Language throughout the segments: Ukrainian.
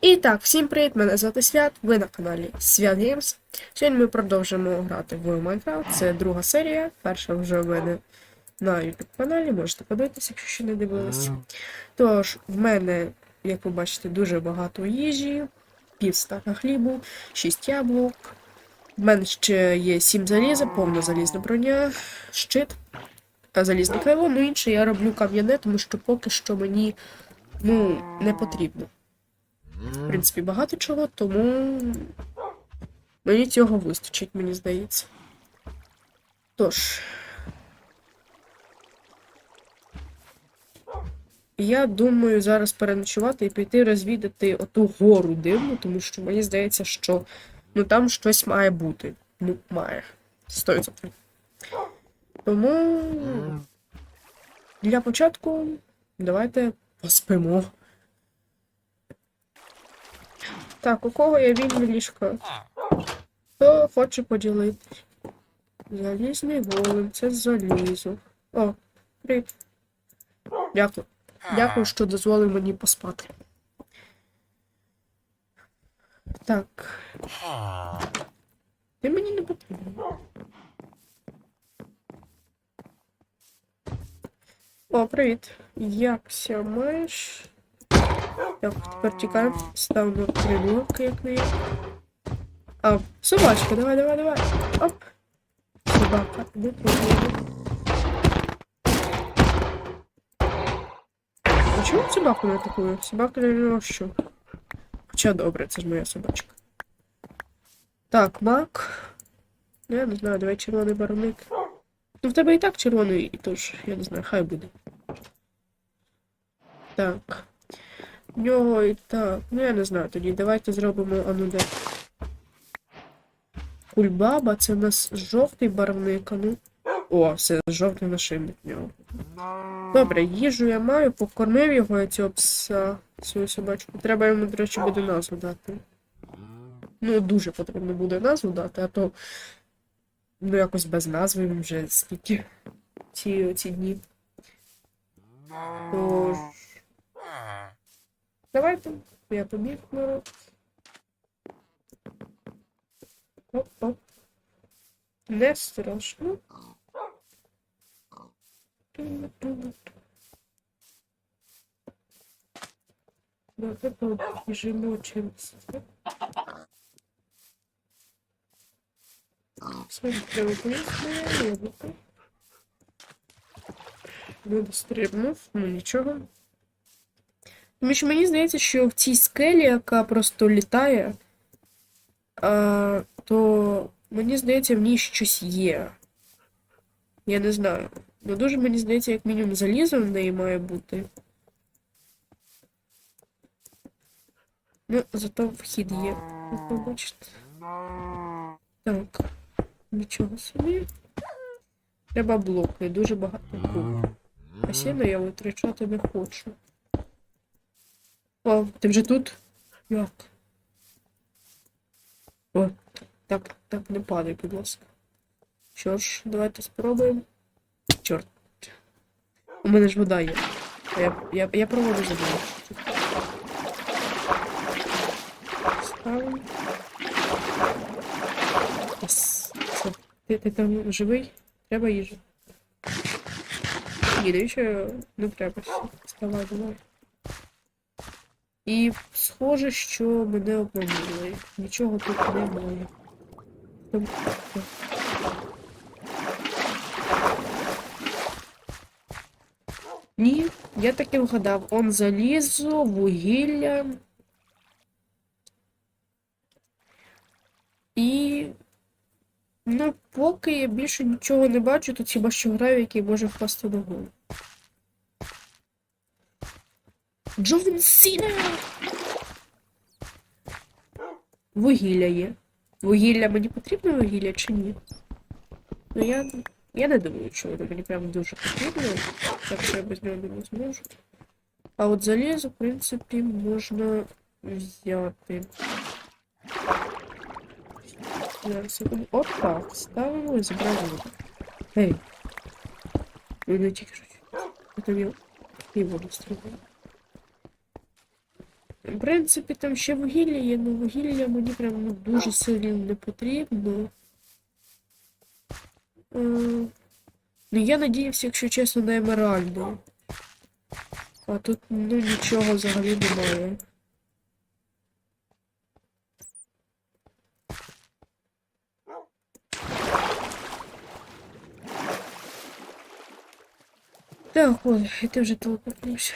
І так, всім привіт! Мене звати Свят, ви на каналі Свят Геймс. Сьогодні ми продовжимо грати в Майнкрафт. Це друга серія. Перша вже в мене на YouTube каналі, можете подивитися, якщо ще не дивились. Тож, в мене, як ви бачите, дуже багато їжі, пів стака хлібу, 6 яблук. В мене ще є 7 заліза, повна залізна броня, щит, а залізне крило, ну інше я роблю кам'яне, тому що поки що мені ну, не потрібно в принципі, багато чого, тому мені цього вистачить, мені здається. Тож. Я думаю зараз переночувати і піти розвідати оту гору дивну, тому що мені здається, що ну там щось має бути. Ну, має. Стоїть. Тому для початку давайте поспимо. Так, у кого є вільне ліжко? Хто хоче поділитись? Залізний голем, це залізо. О, привіт. Дякую. Дякую, що дозволив мені поспати. Так. Ти мені не потрібен. О, привіт. Якся маєш? Так, тепер тікаємо. Ставимо прилюки, як не є. А, собачка, давай, давай, давай. Оп. Собака, не пробуємо. А чому собаку не атакую? Собака не розчу. Хоча добре, це ж моя собачка. Так, мак. Ну, Я не знаю, давай червоний барвник. Ну, в тебе і так червоний, тож, я не знаю, хай буде. Так. Нього і так. Ну я не знаю тоді. Давайте зробимо ану де. Кульбаба, це у нас жовтий барвник, ну. О, все, жовтий нашильник в нього. Добре, їжу я маю, покормив його я цього пса, цю собачку. Треба йому, до речі, буде назву дати. Ну, дуже потрібно буде назву дати, а то. Ну, якось без назви він вже скільки ці, ці дні. Тож. Давайте. Я побіг народ. Оп-оп. Не страшно. Давайте побіжимо чимось. Смотри, треба поїсти, яблуко. Люди стрибнув, ну нічого. Тому що мені здається, що в цій скелі, яка просто літає, а, то мені здається, в ній щось є. Я не знаю. Ну дуже мені здається, як мінімум залізо в неї має бути. Ну, зато вхід є, як ви бачите. Так, нічого собі. Треба блоки, дуже багато блоків. А сіно я витрачати не хочу. О, ти вже тут? Як? О, так, так, не падай, будь ласка. Що ж, давайте спробуємо. Чорт. У мене ж вода є. Я, я, я про воду забув. Ставимо. Ти, ти там живий? Треба їжу. Ні, навіщо не треба. Все. Вставай, давай. І схоже, що мене обманули. Нічого тут немає. Ні, я таки вгадав. Он залізо, вугілля. І. Ну, поки я більше нічого не бачу, тут хіба що граю, який може впасти на голову. Джон Сіна! Вугілля є. Вугілля мені потрібно вугілля чи ні? Ну я. Я не думаю, що воно мені прям дуже потрібно. Так що я без нього не зможу. А от залізо, в принципі, можна взяти. Зараз секунду. От так. Ставимо і зобразимо. Ей. Ну не тільки що. Це я і воду стріляю. В принципі, там ще вугілля є, але вугілля мені прям ну, дуже сильно не потрібно. Е, Ну, я надіявся, якщо чесно, на емеральди. А тут ну нічого взагалі немає. Так, ой, і ти вже телепортнувся.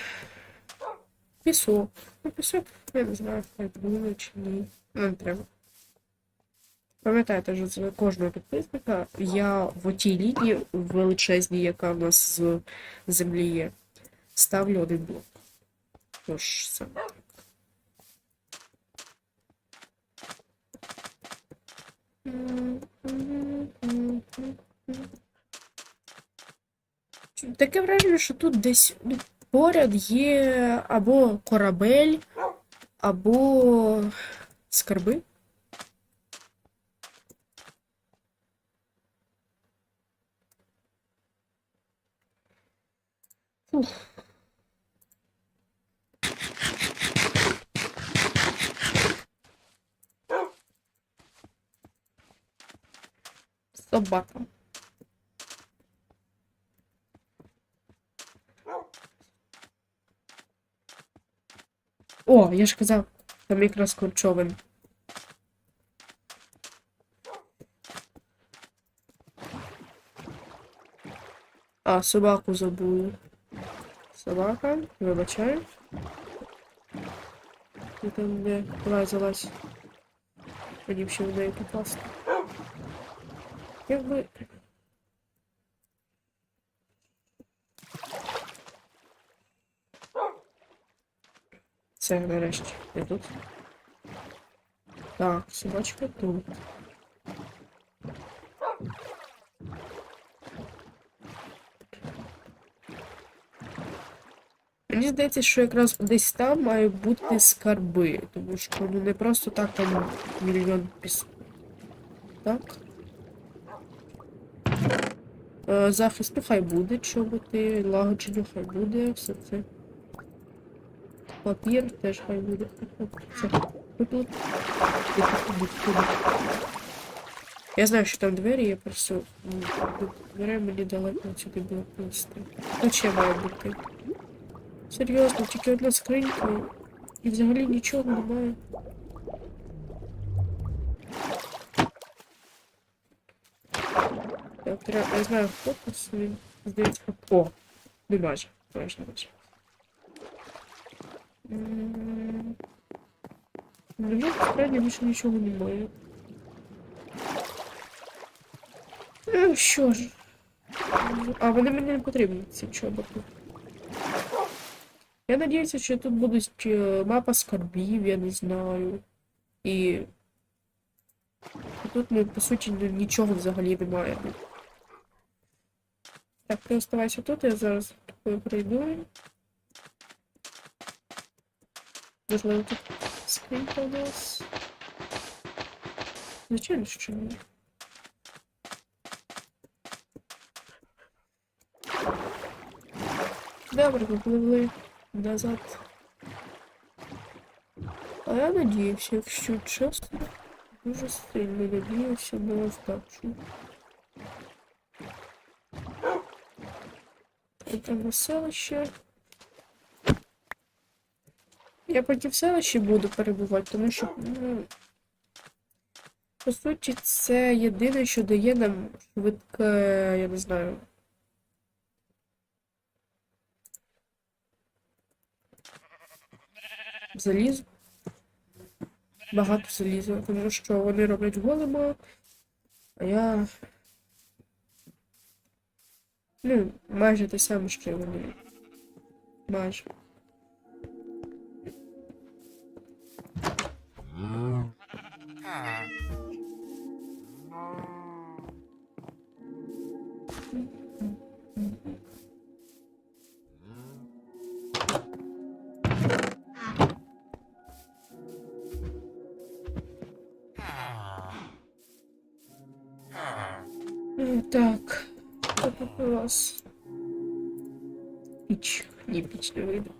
Пісок. Ну, пісок, я не знаю, хай буде чи ні. Ну, Не треба. Пам'ятаєте, що з кожного підписника я в отій лінії величезній, яка в нас з землі є, ставлю один блок. Тож саме так. Таке враження, що тут десь ну, поряд є або корабель, або скарби. Фух. Собака. О, я ж казав, там якраз корчовин. А, собаку забули. Собака, вибачаю. Ти там де давай залазь. Мені ще в неї попасти. Якби. Це нарешті. Я тут. Так, собачка тут. Мені здається, що якраз десь там мають бути скарби, тому що ну не просто так там мільйон піс. Так. Е, захист, ну хай буде, чоботи, лагодження хай буде, все це. Папір теж хай буде. Це. Тут. Я знаю, що там двері, я просто м, до дверей мені далеко сюди було просто. Тут ще має бути. Серйозно, тільки одна скринька і взагалі нічого немає. Так, треба, я знаю, фокус, він здається, о, не бачу, майже не Бачу. М, Ну, справді більше нічого немає. Ну, що ж. А, вони мені не потрібні, ці чоботи. Я надіюся, що тут будуть е, мапа скарбів, я не знаю. І. тут, ну, по суті, нічого взагалі немає. Так, ти оставайся тут, я зараз прийду. Можливо, тут у нас. Звичайно, ні. Добре, попливли назад. А я надіявся, якщо чесно, дуже сильно надіявся на вдачу. Це на селище. Я потім в селищі буду перебувати, тому що, ну, по суті, це єдине, що дає нам швидке, я не знаю. Залізо. Багато заліза, тому що вони роблять голема, а я. Ну, майже те саме, що й вони. Майже. Так, у вас? Піч. Ні, піч не вийде.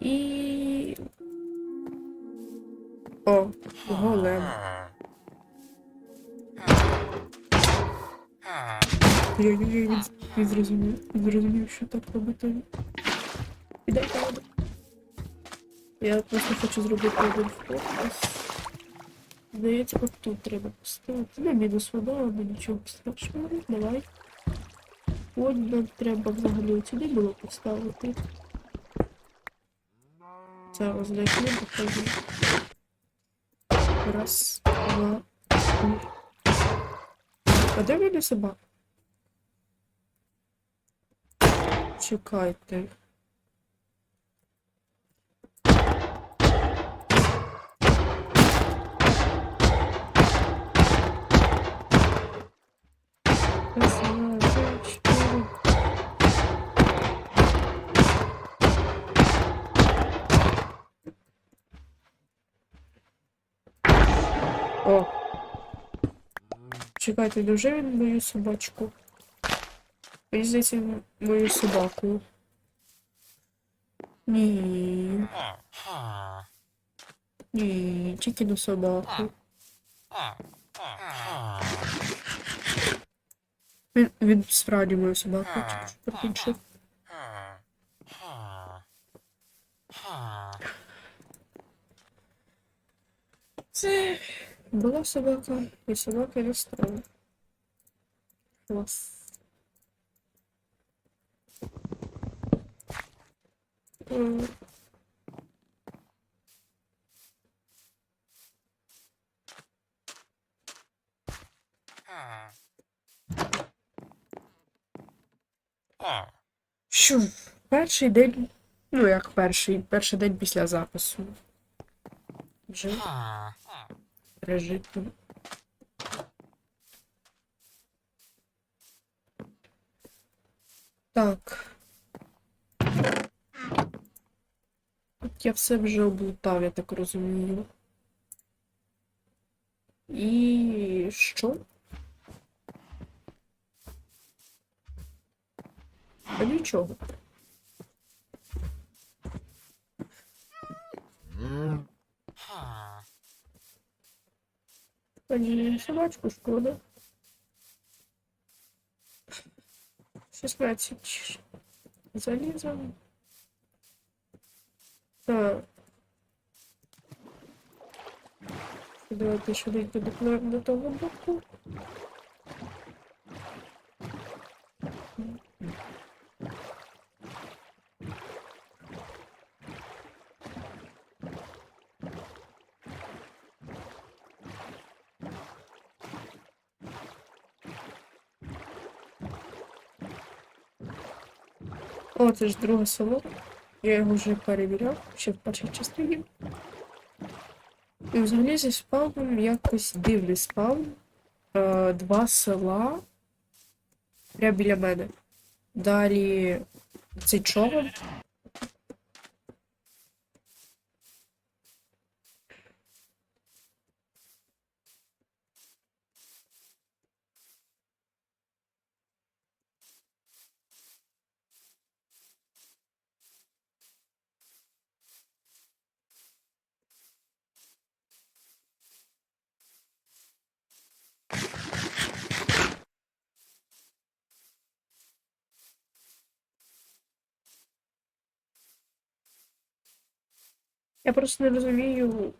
І О, голем. Ой-ой-ой, він, він зрозумів, він зрозумів, що так робити. Іде правда. Я просто хочу зробити один фокус. Здається, от тут треба поставити. Не мінус вода, але нічого страшного. Давай. От нам треба взагалі сюди було поставити. Це ознайшли, покажу. Раз, два, три. А де мене собака? Чекайте. Чекайте, дуже він мою собачку? М- мою собаку. Ні. Ні, тільки на собаку. Він, він справді мою собаку, що. Це була собака, і собака стала. Клас. Що? Перший день. Ну, як перший, перший день після запису. Вже пережито. Так. От я все вже облутав, я так розумію. І що? А нічого. Пані собачку шкода. 16 заліза. Так. Давайте швиденько доплывем до того боку. О, це ж друге село. Я його вже перевіряв, ще в першій частині. І взагалі зі спавном якось дивний спавн. Е, два села. Прямо біля мене. Далі цей човен. Я просто не розумію,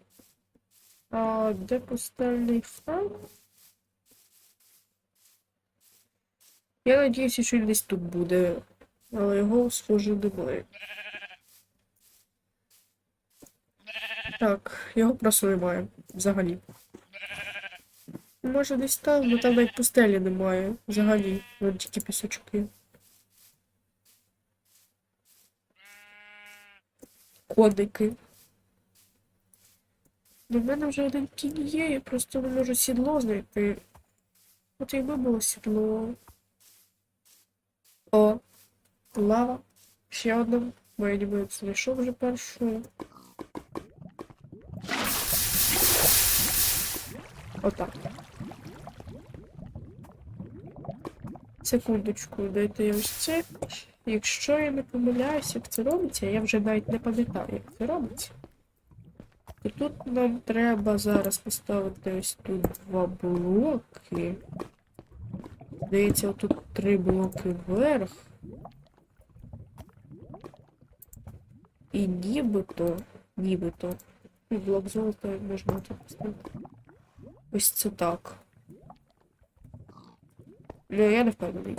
а, де пустельний фанк? Я надіюся, що він десь тут буде, але його схоже немає. Так, його просто немає взагалі. Може десь там, але там навіть пустелі немає взагалі. Вон тільки пісочки. Кодики. У мене вже один кінь є, я просто не можу сідло знайти. От якби було сідло. О, лава. Ще одна. Моя ніби знайшов вже першу. Отак. Секундочку, дайте я ось це. Якщо я не помиляюсь, як це робиться, я вже навіть не пам'ятаю, як це робиться. І тут нам треба зараз поставити ось тут два блоки. Здається, отут три блоки вверх. І нібито, нібито. І блок золота можна тут поставити. Ось це так. Ну, я не впевнений.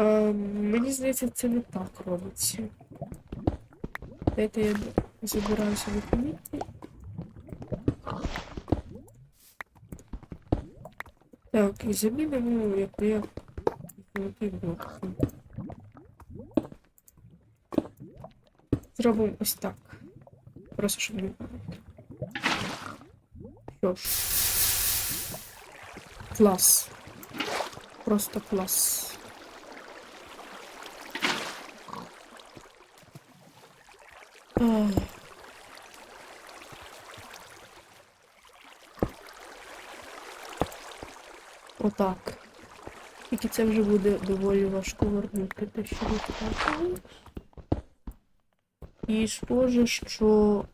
Е, мені здається, це не так робиться. Дайте я забираюся на помітки. Так, і замінимо, як я золотий блок. Зробимо ось так. Просто щоб не пам'ятати. Що ж. Клас. Просто клас. Отак. Тільки це вже буде доволі важко вернути те, що ви втратили. І схоже, що.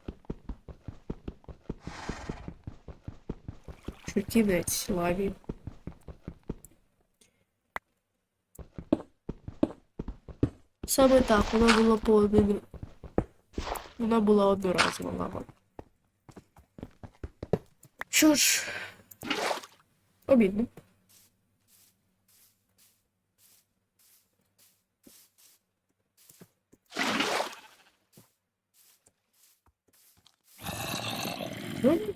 Що кінець лаві. Саме так, вона була по один. Вона була одноразова лава. Що ж, обідно. Зомбі?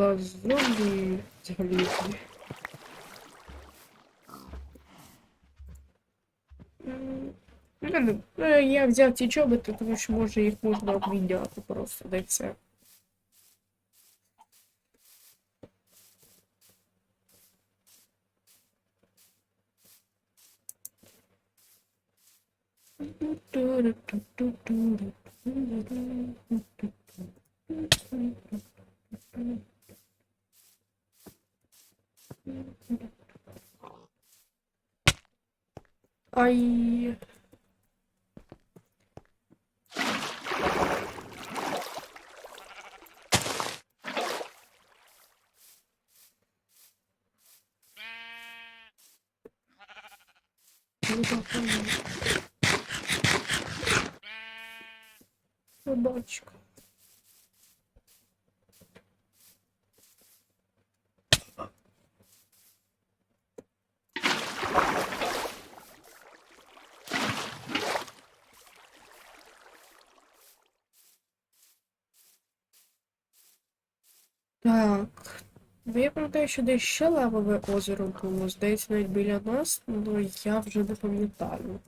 Клас зомбі ну, ну, Я взяв ці чоботи, тому що може їх можна обміняти просто, де все. Ну, так. Собачка. Так. Ну, я пам'ятаю, що десь ще лавове озеро було, здається, навіть біля нас, але я вже не пам'ятаю.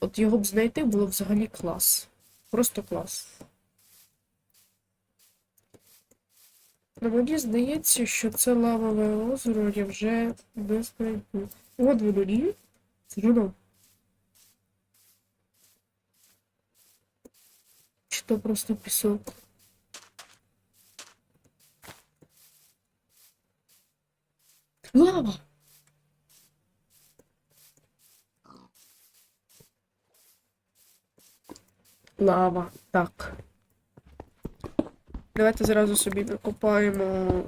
От його б знайти було взагалі клас. Просто клас. Ну, мені здається, що це лавове озеро я вже не знайду. От воно ні. Це воно. Чи то просто пісок? Лава! Лава. Так. Давайте зразу собі накопаємо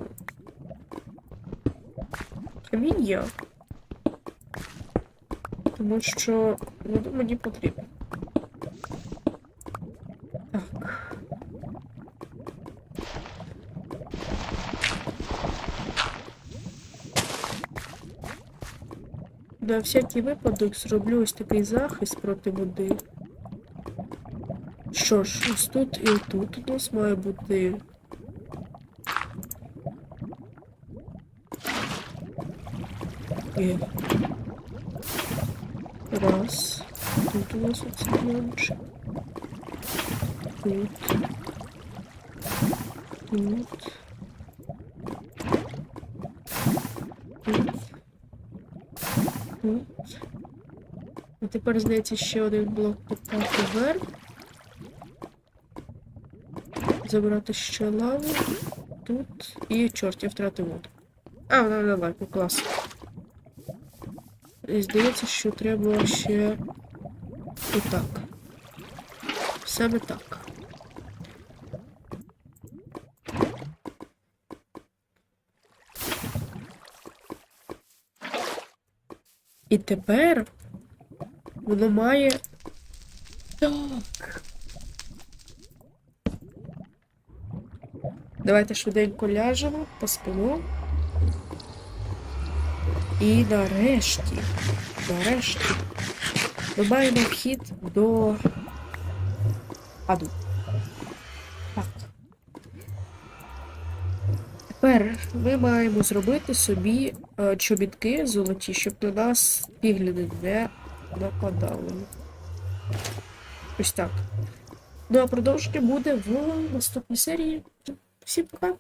каміння. Тому що воно мені потрібно. Так. На всякий випадок зроблю ось такий захист проти води. Що ж, ось тут і тут у нас має бути. Є. Раз. Тут у нас менше. Тут. Тут. Тут. Тут. А тепер, здається, ще один блок підпати вверх. Забирати ще лаву. Тут. І чорт, я втратив воду. А, вона на лайку, клас. І здається, що треба ще отак. Саме так. І тепер воно має. Так. Давайте швиденько ляжемо, поспимо. І нарешті, нарешті, ми маємо вхід до аду. Так. Тепер ми маємо зробити собі е, чобітки золоті, щоб на нас пігляди не нападали. Ось так. Ну а продовження буде в наступній серії. Всім пока!